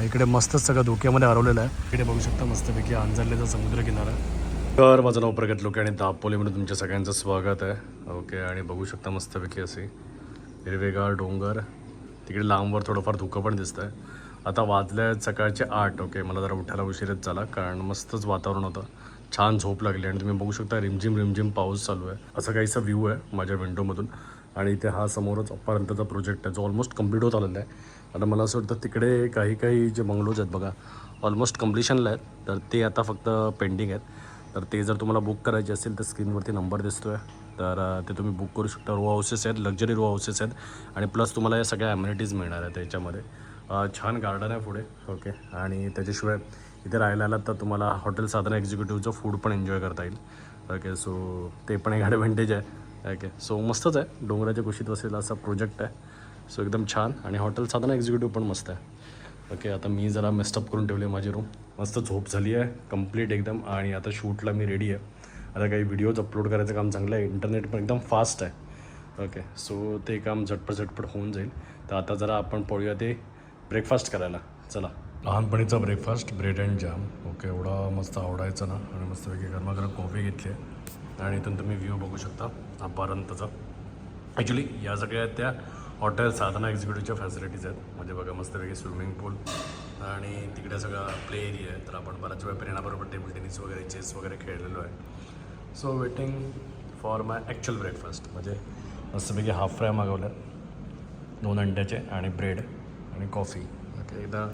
इकडे मस्त सगळं धोक्यामध्ये हरवलेलं आहे. इकडे बघू शकता मस्तपैकी अंजरलेचा समुद्र किनारा तर माझं नाव प्रगत लोके आणि दापोलीमध्ये तुमच्या सगळ्यांचं स्वागत आहे. ओके आणि बघू शकता मस्तपैकी असे हिरवेगार डोंगर. तिकडे लांबवर थोडंफार धुकं पण दिसतं आहे आता वाजले आहेत सकाळचे आठ ओके मला जरा उठायला उशीरच झाला कारण मस्तच वातावरण होतं. छान झोप लागली आणि तुम्ही बघू शकता रिमझिम रिमझिम पाऊस चालू आहे. असा काहीसा व्ह्यू आहे माझ्या विंडोमधून आणि इथे हा समोरच अप्पापर्यंतचा प्रोजेक्ट आहे जो ऑलमोस्ट कंप्लीट होत आलेला आहे. आता मला असं वाटतं तिकडे काही काही जे बंगलोज आहेत बघा ऑलमोस्ट कम्प्लिशनला आहेत. तर ते आता फक्त पेंडिंग आहेत. तर ते जर तुम्हाला बुक करायचे असेल तर स्क्रीनवरती नंबर दिसतो आहे तर ते तुम्ही बुक करू शकता. रो हाऊसेस आहेत लक्झरी रो हाऊसेस आहेत. आणि प्लस तुम्हाला या सगळ्या ॲम्युनिटीज मिळणार आहेत त्याच्यामध्ये. छान गार्डन आहे पुढे. ओके आणि त्याच्याशिवाय इथे राहायला आलात तर तुम्हाला हॉटेल साधना एक्झिक्युटिव्हचं फूड पण एन्जॉय करता येईल. ओके सो ते पण एक ॲडव्हान्टेज आहे. ओके सो मस्तच आहे. डोंगराच्या कुशीत बसलेला असा प्रोजेक्ट आहे. सो एकदम छान. आणि हॉटेल साधारण एक्झिक्युटिव्ह पण मस्त आहे. ओके आता मी जरा मेस्टअप करून ठेवले माझी रूम मस्त झोप झाली आहे. कंप्लीट एकदम. आणि आता शूटला मी रेडी आहे. आता काही व्हिडिओज अपलोड करायचं काम चांगलं आहे. इंटरनेट पण एकदम फास्ट आहे. ओके सो ते काम झटपट झटपट होऊन जाईल. तर आता जरा आपण पळूया ते ब्रेकफास्ट करायला. चला. लहानपणीचा breakfast bread and jam okay एवढा मस्त आवडायचा ना. आणि मस्तपैकी गरमागरम कॉफी घेतली आहे. आणि इथून तुम्ही व्ह्यू बघू शकता अपारंतचा ॲक्च्युली या सगळ्या त्या हॉटेल साधना एक्झिक्युटिव्हच्या फॅसिलिटीज आहेत. म्हणजे बघा मस्तपैकी स्विमिंग पूल आणि तिकडे सगळा प्ले एरिया आहे. तर आपण बऱ्याच वेळ प्रेरणाबरोबर टेबल टेनिस वगैरे चेस वगैरे खेळलेलो आहे. So waiting for my actual breakfast म्हणजे मस्तपैकी हाफ फ्राय मागवल्या दोन अंड्याचे आणि ब्रेड आणि कॉफी ओके एकदा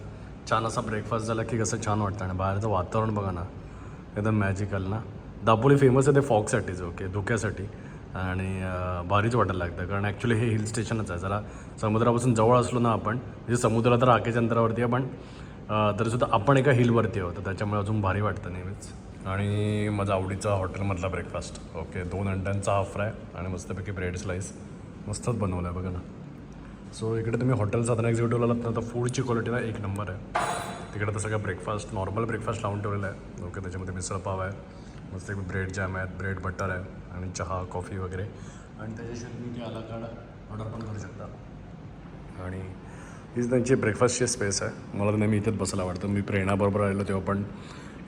छान असा ब्रेकफास्ट झाला की कसं छान वाटतं. आणि बाहेरचं वातावरण बघा ना एकदम मॅजिकल ना. दापोली फेमस आहे ते फॉगसाठीच ओके धुक्यासाठी. आणि भारीच वाटायला लागतं. कारण ॲक्च्युली हे हिल स्टेशनच आहे. जरा समुद्रापासून जवळ असलो ना आपण म्हणजे समुद्र तर राखेच्या अंतरावरती आहे पण तरीसुद्धा आपण एका हिलवरती आहोत. तर त्याच्यामुळे अजून भारी वाटतं नेहमीच. आणि माझा आवडीचा हॉटेलमधला ब्रेकफास्ट ओके दोन अंड्यांचा हाफ फ्राय आणि मस्तपैकी ब्रेड स्लाईस मस्तच बनवलं आहे बघा ना. सो इकडे तुम्ही हॉटेल आता एक्झिक्युटिव्ह आलात ना तर फूडची क्वालिटी ना एक नंबर आहे. तिकडे तर सगळं ब्रेकफास्ट नॉर्मल ब्रेकफास्ट लावून ठेवलेला आहे. ओके त्याच्यामध्ये मिसळ पाव आहे. मस्त एक ब्रेड जॅम आहेत ब्रेड बटर आहे आणि चहा कॉफी वगैरे. आणि त्याच्याशिवाय तुम्ही ते आला कार्ड ऑर्डर पण करू शकता. आणि हीच त्यांची ब्रेकफास्टची स्पेस आहे. मला नेहमी इथेच बसायला आवडतं. मी प्रेरणाबरोबर राहिलो तेव्हा पण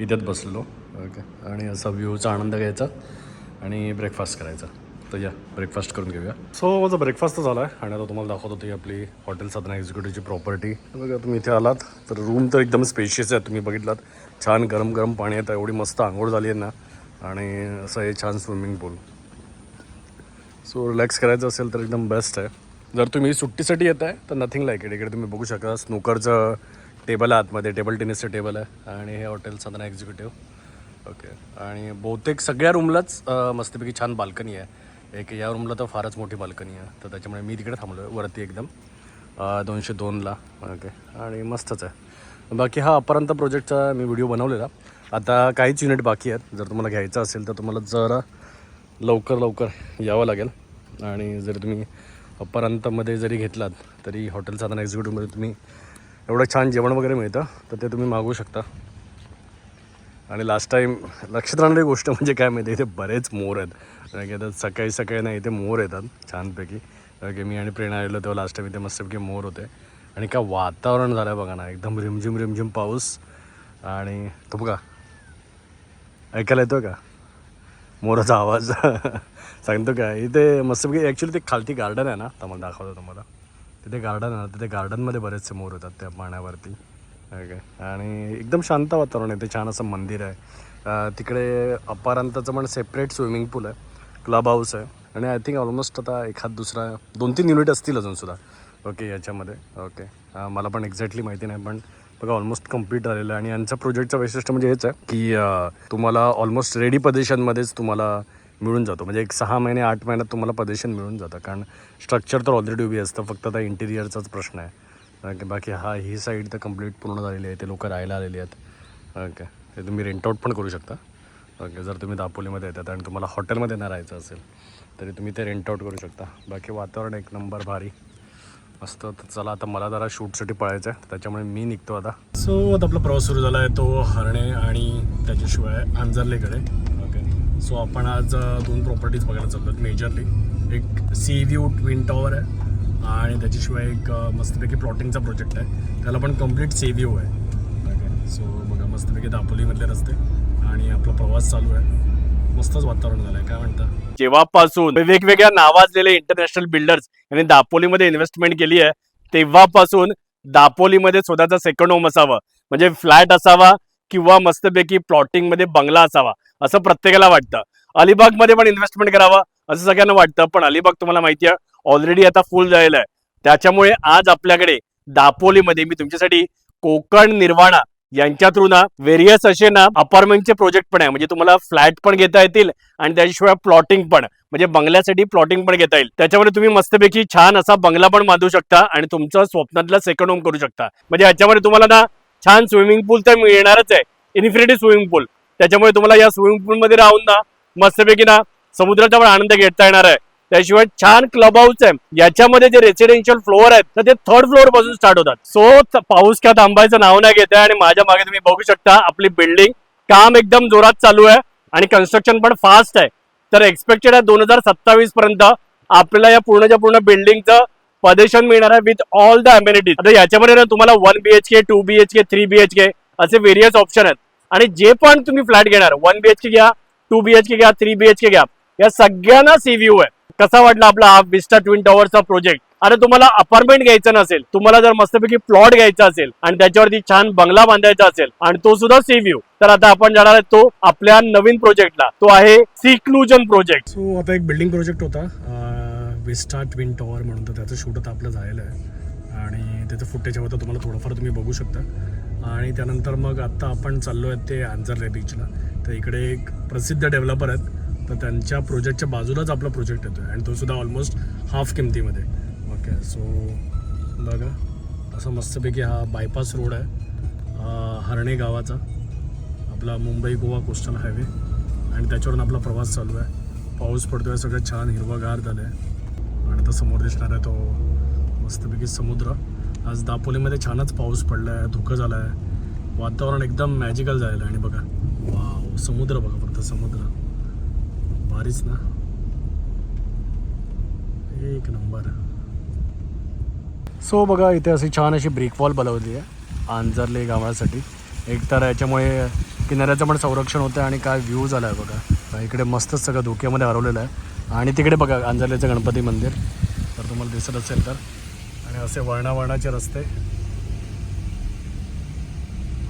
इथेच बसलो ओके आणि असा व्ह्यूचा आनंद घ्यायचा आणि ब्रेकफास्ट करायचा. तर या ब्रेकफास्ट करून घेऊया. सो माझा ब्रेकफास्ट तर झाला आहे आणि आता तुम्हाला दाखवत होती आपली हॉटेल साधना एक्झिक्युटिव्हची प्रॉपर्टी बघा तुम्ही इथे आलात. तर रूम तर एकदम स्पेशियस आहे. तुम्ही बघितलात. छान गरम गरम पाणी येतं एवढी मस्त आंघोळ झाली आहे ना. आणि असं हे छान स्विमिंग पूल सो रिलॅक्स करायचं असेल तर एकदम बेस्ट आहे. जर तुम्ही सुट्टीसाठी येत आहे तर नथिंग लाईक इट इकडे तुम्ही बघू शकता स्नूकरचं टेबल आहे आतमध्ये टेबल टेनिसचं टेबल आहे. आणि हे हॉटेल साधना एक्झिक्युटिव्ह ओके आणि बहुतेक सगळ्या रूमलाच मस्तपैकी छान बाल्कनी आहे. एक या रूमला तर फारच मोठी बाल्कनी आहे. तर त्याच्यामुळे मी तिकडे थांबलो आहे वरती एकदम. दोनशे दोनला. ओके आणि मस्तच आहे. बाकी हा अपर्यंत प्रोजेक्टचा मी व्हिडिओ बनवलेला. आता काहीच युनिट बाकी आहेत. जर तुम्हाला घ्यायचं असेल तर तुम्हाला जरा लवकर लवकर यावं लागेल. आणि जर तुम्ही अपरांतामध्ये जरी घेतलात तरी हॉटेल साधन एक्झिक्युटिव्हमध्ये तुम्ही एवढं छान जेवण वगैरे मिळतं तर ते तुम्ही मागवू शकता. आणि लास्ट टाईम लक्षात राहणारी गोष्ट म्हणजे काय माहिती इथे बरेच मोर आहेत. कारण की आता सकाळी सकाळी नाही इथे मोर येतात छानपैकी. कारण की मी आणि प्रेरणा आलेलो तेव्हा लास्ट टाईम इथे मस्तपैकी मोर होते. आणि का वातावरण झालं आहे बघा ना एकदम रिमझिम रिमझिम पाऊस. आणि तो बघा ऐकायला येतो का? मोराचा आवाज. सांगतो काय इथे मस्तपैकी ॲक्च्युली ते खालती गार्डन आहे ना? तर मला दाखवतो तुम्हाला. तिथे गार्डन आहे ना? तिथे गार्डनमध्ये बरेचसे मोर होतात त्या पाण्यावरती. ओके आणि एकदम शांत वातावरण आहे. ते छान असं मंदिर आहे. तिकडे अपारांताचं पण सेपरेट स्विमिंग पूल आहे. क्लब हाऊस आहे. आणि आय थिंक ऑलमोस्ट आता एखाद दुसरा दोन तीन युनिट असतील अजूनसुद्धा ओके याच्यामध्ये. ओके मला पण एक्झॅक्टली माहिती नाही पण बघा ऑलमोस्ट कंप्लीट झालेलं आहे. आणि यांचं प्रोजेक्टचं वैशिष्ट्य म्हणजे हेच आहे की तुम्हाला ऑलमोस्ट रेडी पोझिशनमध्येच तुम्हाला मिळून जातो. म्हणजे एक सहा महिने आठ महिन्यात तुम्हाला पदेशन मिळून जातं. कारण स्ट्रक्चर तर ऑलरेडी उभी असतं. फक्त आता इंटिरियरचाच प्रश्न आहे. ओके बाकी हा ही साईड तर कंप्लीट पूर्ण झालेली आहे. ते लोक राहायला आलेली आहेत. ओके ते तुम्ही रेंटआउट पण करू शकता. ओके जर तुम्ही दापोलीमध्ये येतात आणि तुम्हाला हॉटेलमध्ये ना राहायचं असेल तरी तुम्ही ते रेंटआउट करू शकता. बाकी वातावरण एक नंबर भारी. मस्त. चला आता मला जरा शूटसाठी पळायचं आहे त्याच्यामुळे मी निघतो आता. सो आता आपला प्रवास सुरू झाला आहे तो हरणे आणि त्याच्याशिवाय आंजर्लेकडे ओके सो आपण आज दोन प्रॉपर्टीज बघायला चाललो मेजरली एक सी व्ह्यू ट्विन टॉवर आहे आणि त्याच्याशिवाय एक मस्तपैकी प्लॉटिंगचा प्रोजेक्ट आहे. त्याला पण कंप्लीट सेव्हिओ आहे. ओके सो बघा मस्तपैकी दापोलीमधले रस्ते आणि आपला प्रवास चालू आहे. मस्तच वातावरण झालंय. काय म्हणतं? जेव्हापासून वेगवेगळ्या नावाजलेले इंटरनॅशनल बिल्डर्स यांनी दापोलीमध्ये इन्व्हेस्टमेंट केली आहे तेव्हापासून दापोलीमध्ये स्वतःचा सेकंड होम असावा म्हणजे फ्लॅट असावा किंवा मस्तपैकी प्लॉटिंगमध्ये बंगला असावा असं प्रत्येकाला वाटतं. अलिबागमध्ये पण इन्व्हेस्टमेंट करावं असं सगळ्यांना वाटतं पण अलिबाग तुम्हाला माहिती आहे ऑलरेडी आता फुल झालेलं आहे. त्याच्यामुळे आज आपल्याकडे दापोलीमध्ये मी तुमच्यासाठी कोकण निर्वाणा यांच्या थ्रू ना व्हेरियस असे ना अपार्टमेंटचे प्रोजेक्ट पण आहे. म्हणजे तुम्हाला फ्लॅट पण घेता येतील आणि त्याच्याशिवाय प्लॉटिंग पण. म्हणजे बंगल्यासाठी प्लॉटिंग पण घेता येईल. त्याच्यामध्ये तुम्ही मस्तपैकी छान असा बंगला पण बांधू शकता आणि तुमचं स्वप्नातला सेकंड होम करू शकता. म्हणजे याच्यामध्ये तुम्हाला ना छान स्विमिंग पूल तर मिळणारच आहे. इन्फिनिटी स्विमिंग पूल त्याच्यामुळे तुम्हाला या स्विमिंग पूल मध्ये राहून ना मस्तपैकी ना समुद्राचा पण आनंद घेता येणार आहे. त्याशिवाय छान क्लब हाऊस आहे. याच्यामध्ये जे रेसिडेन्शियल फ्लोअर आहेत तर ते थर्ड फ्लोअरपासून स्टार्ट होतात. सो पाऊस का थांबायचं नाव नाही घेत आहे आणि माझ्या मागे तुम्ही बघू शकता आपली बिल्डिंग काम एकदम जोरात चालू आहे आणि कन्स्ट्रक्शन पण फास्ट आहे. तर एक्सपेक्टेड आहे दोन हजार सत्तावीस पर्यंत आपल्याला या पूर्णच्या पूर्ण बिल्डिंगचं पदेशन मिळणार आहे विथ ऑल द अम्युनिटीज आता याच्यामध्ये ना तुम्हाला one BHK two BHK three BHK असे व्हेरियस ऑप्शन आहेत. आणि जे पण तुम्ही फ्लॅट घेणार वन बीएचके घ्या टू बीएचके घ्या थ्री बीएचके घ्या या सगळ्यांना सीव्ह्यू आहे. कसा वाटला आपला हा विस्टा ट्विन टॉवरचा प्रोजेक्ट अरे तुम्हाला अपार्टमेंट घ्यायचं नसेल तुम्हाला जर मस्तपैकी प्लॉट घ्यायचा असेल आणि त्याच्यावरती छान बंगला बांधायचा असेल आणि तो सुद्धा सीव्ह्यू तर आता आपण जाणार आहे तो आपल्या नवीन प्रोजेक्टला तो आहे सिक्लुजन प्रोजेक्ट सो आता एक बिल्डिंग प्रोजेक्ट होता विस्टा ट्विन टॉवर म्हणून तर त्याचं शूट आता आपलं झालेलं आहे. आणि त्याचं फुटेज हवं तर तुम्हाला थोडंफार तुम्ही बघू शकता. आणि त्यानंतर मग आत्ता आपण चाललो आहेत ते आंजरले बीचला तर इकडे एक प्रसिद्ध डेव्हलपर आहेत तर त्यांच्या प्रोजेक्टच्या बाजूलाच आपला प्रोजेक्ट येतो आहे आणि तो सुद्धा ऑलमोस्ट हाफ किमतीमध्ये. ओके सो बघा. असं मस्तपैकी हा बायपास रोड आहे. हरणे गावाचा. आपला मुंबई गोवा कोस्टल हायवे आणि त्याच्यावरून आपला प्रवास चालू आहे. पाऊस पडतोय सगळं छान हिरवगार झालं आहे आणि आता समोर दिसणार आहे तो मस्तपैकी समुद्र. आज दापोलीमध्ये छानच पाऊस पडला आहे धुकं झालं आहे वातावरण एकदम मॅजिकल झालेलं आहे. आणि बघा. वा समुद्र बघा फक्त समुद्र. भारीच ना. एक नंबर. सो बघा इथे अशी छान अशी ब्रिक वॉल बनवली आहे आंजरले गावासाठी. एक तर याच्यामुळे किनाऱ्याचं पण संरक्षण होतं आणि काय व्ह्यू झाला आहे बघा इकडे मस्तच सगळं धोक्यामध्ये हरवलेलं आहे. आणि तिकडे बघा आंजरलेचं गणपती मंदिर. तर तुम्हाला दिसत असेल तर. आणि असे वळणावळणाचे रस्ते.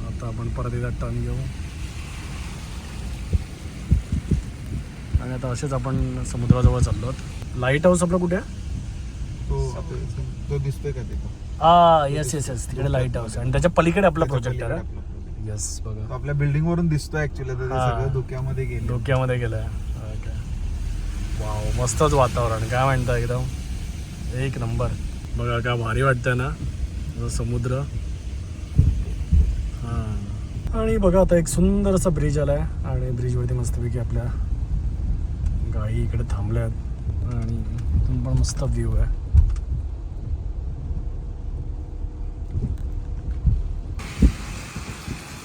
आता आपण परत एकदा टर्न घेऊ. आणि आता असेच आपण समुद्राजवळ चाललो आहोत. लाइट हाऊस आपलं कुठे? आहे तो दिसतोय का हा येस येस येस तिकडे लाइट हाऊस आहे. आणि त्याच्या पलीकडे आपला प्रोजेक्ट आहे. येस बघा. आपल्या बिल्डिंग वरून दिसतोय ऍक्च्युली धुक्यामध्ये गेले गेलाय. वाव मस्तच वातावरण. काय म्हणता एकदम? एक नंबर बघा काय भारी वाटतंय ना? समुद्र. हां. आणि बघा आता एक सुंदर असा ब्रिज आलाय. आणि ब्रिजवरती मस्तपैकी आपल्या गाई इकडे थांबल्या आहेत आणि इथून पण मस्त व्ह्यू आहे.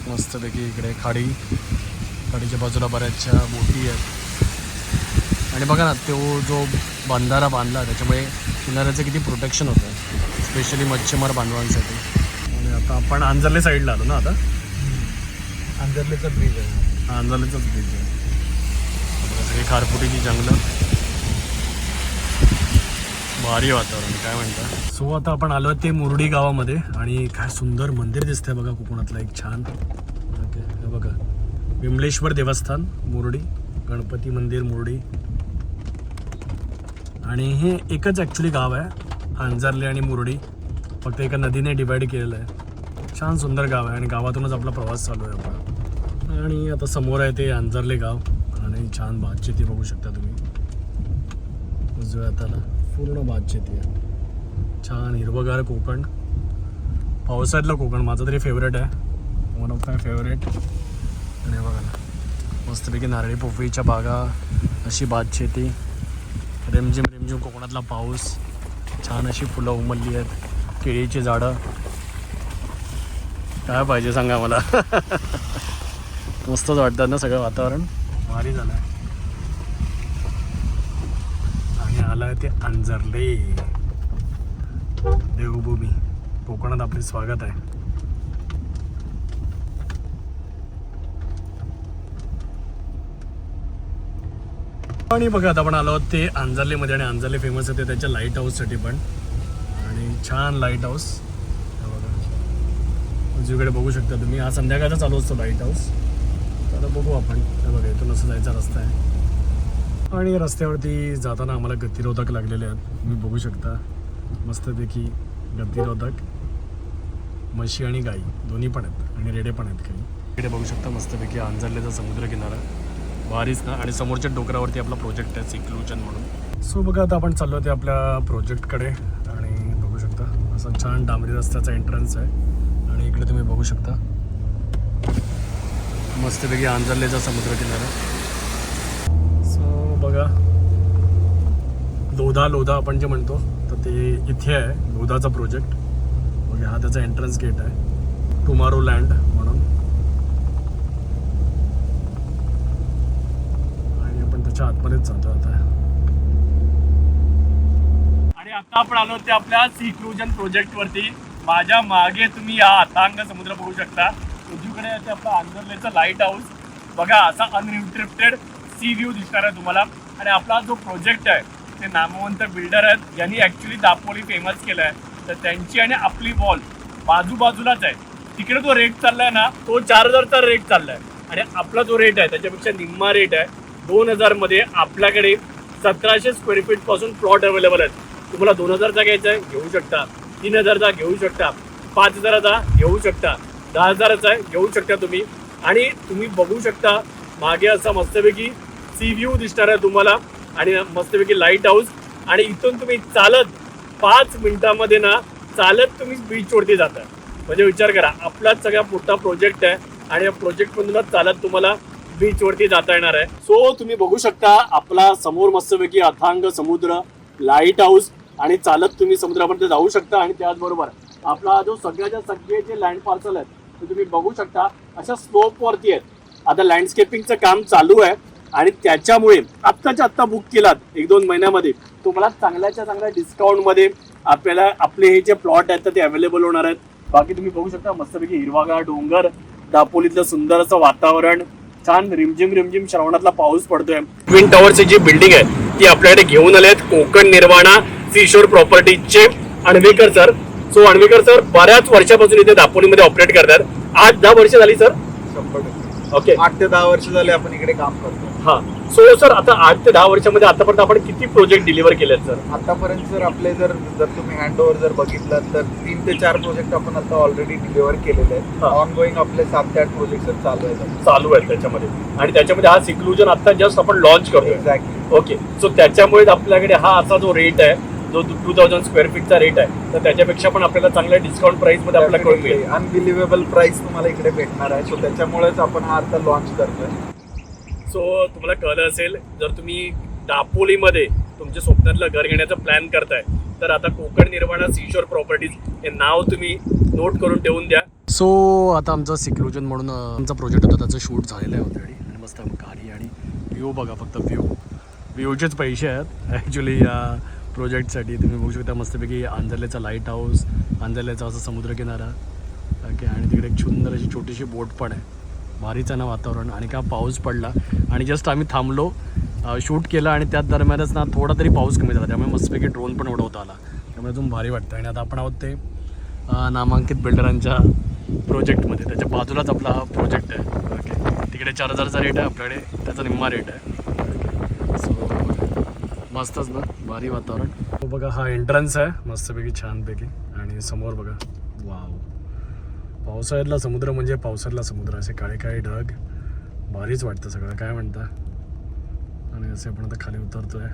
मस्तपैकी इकडे खाडी. खाडीच्या बाजूला बऱ्याचशा बोटी आहेत. आणि बघा ना तो जो बंधारा बांधला त्याच्यामुळे किनाऱ्याचं किती प्रोटेक्शन होतं. स्पेशली मच्छीमार बांधवांसाठी. आणि आता आपण आंजर्ले साईडला आलो ना आता? अंजरलेचा ब्रिज आहे. आंजर्लेचाच ब्रिज आहे. हे खारफुटीची जंगलं. भारी वातावरण काय म्हणता? सो आता आपण आलो ते मुरडी गावामध्ये आणि काय सुंदर मंदिर दिसतंय बघा कोकणातलं एक छान. ओके हे बघा. विमलेश्वर देवस्थान मुरडी. गणपती मंदिर मुरडी. आणि हे एकच ॲक्च्युली गाव आहे अंजारले आणि मुरडी. फक्त एका नदीने डिवाईड केलेलं आहे. छान सुंदर गाव आहे आणि गावातूनच आपला प्रवास चालू आहे आपला. आणि आता समोर आहे ते अंजारले गाव. आणि छान भात शेती बघू शकता तुम्ही. उजव्या हाताला पूर्ण भातशेती आहे. छान हिरवगार कोकण. पावसातलं कोकण माझं तरी फेवरेट आहे. वन ऑफ माय फेवरेट आणि बघा ना मस्तपैकी नारळी पोफळीच्या बागा अशी भात शेती. रिमझिम रेमझिम कोकणातला पाऊस. छान अशी फुलं उमलली आहेत. केळीची झाडं. काय पाहिजे सांगा मला. मस्तच वाटतात ना सगळं वातावरण. भारी झालं आणि आलं ते अंजरले. देवभूमी. कोकणात आपले स्वागत आहे. आणि बघा आता आपण आलो आहोत ते अंजारलेमध्ये आणि अंजारले फेमस आहे ते त्याच्या लाइट हाऊससाठी पण. आणि छान लाइट हाऊस बघा. उजवीकडे बघू शकता तुम्ही. हा संध्याकाळचा चालू असतो लाइट हाऊस आता बघू आपण. हे बघा इथून असं जायचा रस्ता आहे. आणि रस्त्यावरती जाताना आम्हाला गतिरोधक लागलेले आहेत. तुम्ही बघू शकता. मस्तपैकी गतिरोधक म्हशी आणि गाई दोन्ही पण आहेत आणि रेडे पण आहेत काही. इकडे बघू शकता मस्तपैकी अंजरलेचा समुद्र किनारा भारीच ना आणि समोरच्या डोकरावरती आपला प्रोजेक्ट आहे सिक्लुजन म्हणून. सो बघा आता आपण चाललो ते आपल्या प्रोजेक्टकडे आणि बघू शकता असा छान डांबरी रस्त्याचा एंट्रन्स आहे. आणि इकडे तुम्ही बघू शकता. मस्तपैकी आंजरलेचा समुद्र किनारा सो बघा. लोधा लोधा आपण जे म्हणतो तर ते इथे आहे लोधाचा प्रोजेक्ट बघा हा त्याचा एंट्रन्स गेट आहे. टुमारो लँड म्हणून. आणि आपण त्याच्या आतमध्येच जातो आता. आणि आता आपण आलो ते आपल्या सी क्लुजन प्रोजेक्ट वरती. माझ्या मागे तुम्ही हा अथांग समुद्र बघू शकता. उजवीकडे आहे आपलं आंदोलनाचं लाइट हाऊस बघा असा अनइंटरप्टेड सी व्ह्यू दिसणार आहे तुम्हाला. आणि आपला जो प्रोजेक्ट आहे ते नामवंत बिल्डर आहेत. यांनी ॲक्च्युली दापोली फेमस केलं आहे तर त्यांची आणि आपली वॉल बाजूबाजूलाच आहे. तिकडे जो रेट चाललाय ना तो चार हजारचा रेट चाललाय. आणि आपला जो रेट आहे त्याच्यापेक्षा निम्मा रेट आहे. दोन हजारमध्ये आपल्याकडे सतराशे स्क्वेअर फीटपासून प्लॉट अवेलेबल आहेत. तुम्हाला दोन हजारचा घ्यायचा आहे घेऊ शकता. तीन हजारचा घेऊ शकता. पाच हजाराचा घेऊ शकता. दहा हजाराचा घेऊ शकता तुम्ही. आणि तुम्ही बघू शकता मागे असा मस्तपैकी सी व्ह्यू दिसणार आहे तुम्हाला. आणि मस्तपैकी लाइट हाऊस आणि इथून तुम्ही चालत पाच मिनिटामध्ये ना चालत तुम्ही बीचवरती जाता. म्हणजे विचार करा आपलाच सगळ्यात मोठा प्रोजेक्ट आहे. आणि या प्रोजेक्टमधूनच चालत तुम्हाला बीचवरती जाता येणार आहे. सो तुम्ही बघू शकता आपला समोर मस्तपैकी अथांग समुद्र लाइट हाऊस आणि चालत तुम्ही समुद्रापर्यंत जाऊ शकता. आणि त्याचबरोबर आपला जो सगळ्याच्या सगळे जे लँड पार्सल आहेत ते तुम्ही बघू शकता अशा स्लोपवरती आहेत. आता लँडस्केपिंगचं काम चालू आहे आणि त्याच्यामुळे आत्ताच्या आत्ता बुक केलात एक दोन महिन्यामध्ये तुम्हाला चांगल्याच्या चांगल्या डिस्काउंटमध्ये आपल्याला आपले हे जे प्लॉट आहेत तर ते अवेलेबल होणार आहेत. बाकी तुम्ही बघू शकता मस्तपैकी हिरवागार डोंगर दापोलीतलं सुंदर असं वातावरण छान रिमझिम रिमझिम श्रावणातला पाऊस पडतोय. ट्विन टॉवरची जी बिल्डिंग आहे ती आपल्याकडे घेऊन आले आहेत Konkan Nirvana seashore प्रॉपर्टीजचे Anvekar sir so Anvekar sir बऱ्याच वर्षापासून इथे दापोलीमध्ये ऑपरेट करतात. आठ दहा वर्ष झाली सर? शंभर टक्के. ओके. आठ ते दहा वर्ष झाले आपण इकडे काम करतो हा. सो सर आता आठ ते दहा वर्षामध्ये आतापर्यंत आपण किती प्रोजेक्ट डिलिव्हर केलेत सर? आतापर्यंत जर आपले जर जर तुम्ही हँड ओव्हर जर बघितलं तर तीन ते चार प्रोजेक्ट आपण आता ऑलरेडी डिलिव्हर केलेले आहेत. हा. ऑन गोईंग आपले सात ते आठ प्रोजेक्ट चालू आहेत. चालू आहेत त्याच्यामध्ये. आणि त्याच्यामध्ये हा सिक्लुजन आता जस्ट आपण लॉन्च करतोय. Exactly okay. सो त्याच्यामुळे आपल्याकडे हा असा जो रेट आहे जो टू थाउजंड स्क्वेअर फीटचा रेट आहे तर त्याच्यापेक्षा पण आपल्याला चांगल्या डिस्काउंट प्राइसमध्ये आपल्याला कळून मिळेल. अनबिलिव्हेबल प्राइस तुम्हाला इकडे भेटणार आहे. सो त्याच्यामुळेच आपण हा आता लॉन्च करतोय. सो तुम्हाला कळलं असेल जर तुम्ही दापोलीमध्ये तुमच्या स्वप्नातलं घर घेण्याचा प्लॅन करताय तर आता कोकण निर्माणा सीशोर प्रॉपर्टीज हे नाव तुम्ही नोट करून ठेवून द्या. सो आता आमचं सिक्लुजन म्हणून आमचा प्रोजेक्ट होता त्याचं शूट झालेलं आहे ऑलरेडी आणि मस्त गाडी आणि व्ह्यू बघा फक्त व्ह्यू व्ह्यूचेच पैसे आहेत. ॲक्च्युली या प्रोजेक्टसाठी तुम्ही बघू शकता मस्तपैकी आंजर्लेचा लाइट हाऊस आंजर्लेचा असा समुद्रकिनारा. ओके आणि तिकडे एक सुंदर अशी छोटीशी बोट पण आहे. भारीच ना वातावरण आणि का पाऊस पडला. आणि जस्ट आम्ही थांबलो शूट केलं आणि त्याच दरम्यानच ना थोडा तरी पाऊस कमी झाला. त्यामुळे मस्तपैकी ड्रोन पण उडवता आला. त्यामुळे अजून भारी वाटतं आणि आता आपण आहोत ते नामांकित बिल्डरांच्या प्रोजेक्टमध्ये त्याच्या बाजूलाच आपला हा प्रोजेक्ट आहे. ओके तिकडे चार हजारचा रेट आहे आपल्याकडे. त्याचा निम्मा रेट आहे. सो मस्तच ना भारी वातावरण. हो बघा हा एंट्रन्स आहे. मस्तपैकी छानपैकी आणि समोर बघा. वाव पावसाळ्यातला समुद्र म्हणजे पावसाळ्यातला समुद्र. असे काळे काळे ढग. भारीच वाटतं सगळं. काय म्हणता? आणि असे आपण आता खाली उतरतोय.